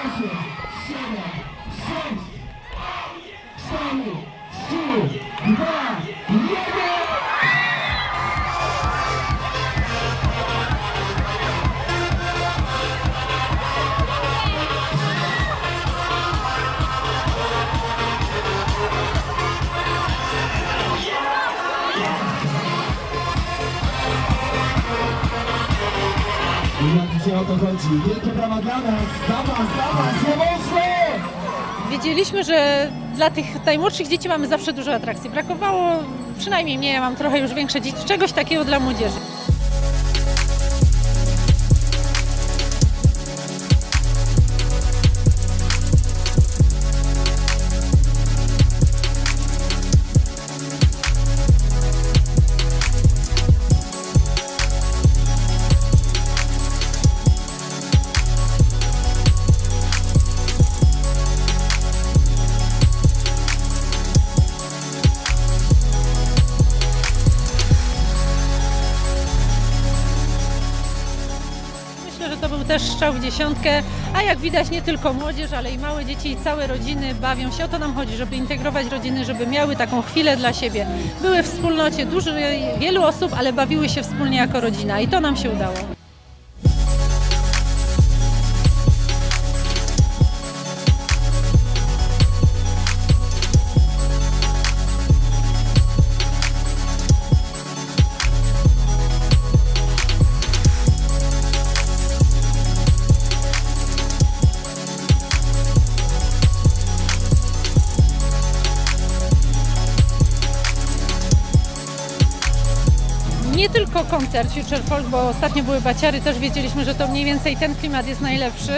Usher, Shada, Shanks, Simon, Sue, Devon. I dzisiaj o to chodzi? Wielkie brawa dla nas! Dla was, dla was! Wiedzieliśmy, że dla tych najmłodszych dzieci mamy zawsze dużo atrakcji. Brakowało, przynajmniej mnie, ja mam trochę już większe dzieci, czegoś takiego dla młodzieży. To był też strzał w dziesiątkę, a jak widać nie tylko młodzież, ale i małe dzieci i całe rodziny bawią się. O to nam chodzi, żeby integrować rodziny, żeby miały taką chwilę dla siebie. Były w wspólnocie dużo, wielu osób, ale bawiły się wspólnie jako rodzina i to nam się udało. Nie tylko koncert Future Folk, bo ostatnio były baciary, też wiedzieliśmy, że to mniej więcej ten klimat jest najlepszy,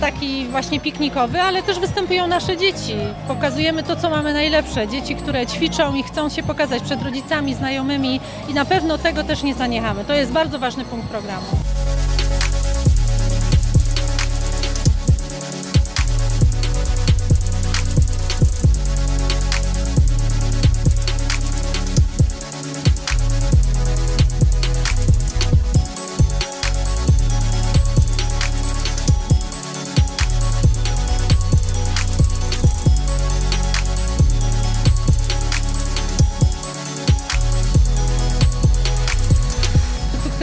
taki właśnie piknikowy, ale też występują nasze dzieci. Pokazujemy to, co mamy najlepsze. Dzieci, które ćwiczą i chcą się pokazać przed rodzicami, znajomymi i na pewno tego też nie zaniechamy. To jest bardzo ważny punkt programu.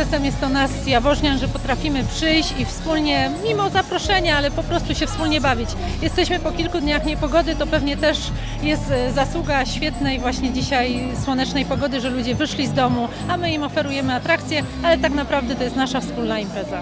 Sukcesem jest to nas Jaworznian, że potrafimy przyjść i wspólnie, mimo zaproszenia, ale po prostu się wspólnie bawić. Jesteśmy po kilku dniach niepogody, to pewnie też jest e, zasługa świetnej właśnie dzisiaj słonecznej pogody, że ludzie wyszli z domu, a my im oferujemy atrakcje, ale tak naprawdę to jest nasza wspólna impreza.